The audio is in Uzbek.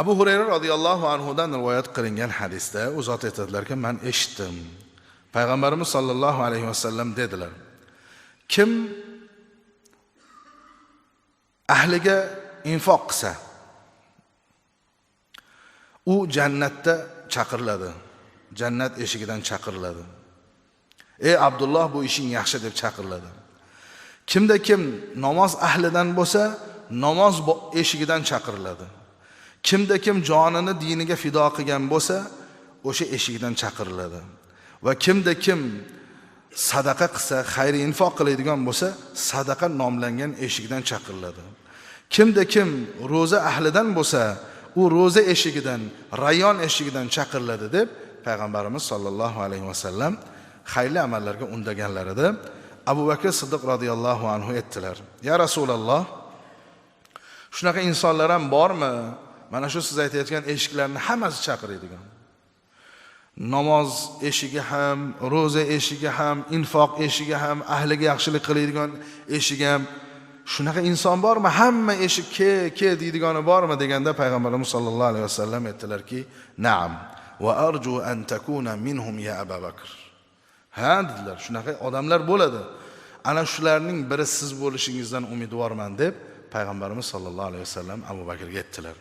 abu hurayra roziyallohu anhudan rivoyat qilingan hadisda u zot aytadilarki man eshitdim. Payg'ambarimiz sollallohu alayhi vasallam dedilar kim ahliga infoq qilsa u jannatda chaqiriladi jannat eshigidan chaqiriladi ey abdulloh bu ishing yaxshi deb chaqiriladi kimda kim namoz ahlidan bo'lsa namoz eshigidan chaqiriladi kimda kim jonini diniga fido qilgan bo'lsa o'sha eshikdan chaqiriladi. Va kimda kim sadaqa qilsa xayri infoq qiladigan bo'lsa sadaqa nomlangan eshikdan chaqiriladi. Kimda kim ro'za ahlidan bo'lsa u ro'za eshigidan rayon eshigidan chaqiriladi deb payg'ambarimiz sollallohu alayhi vasallam xayrli amallarga undaganlarida abu bakr siddiq roziyallohu anhu aytdilar. Ya rasululloh shunaqa insonlar ham bormi? Mana shu siz aytayotgan eshiklarni hammasi chaqiradigan. Namoz eshigi ham ro'za eshigi ham infoq eshigi ham ahliga yaxshilik qiladigan eshigi ham shunaqa inson bormi? Hamma eshik ke ke deydigani bormi? deganda payg'ambarimiz sollallohu alayhi vasallam aytdilarki naam va arju an takuna minhum ya abu bakr. Ha dedilar shunaqa odamlar bo'ladi. Ana shularning biri siz bo'lishingizdan umidvorman deb payg'ambarimiz sollallohu alayhi vasallam abu bakrga aytdilar.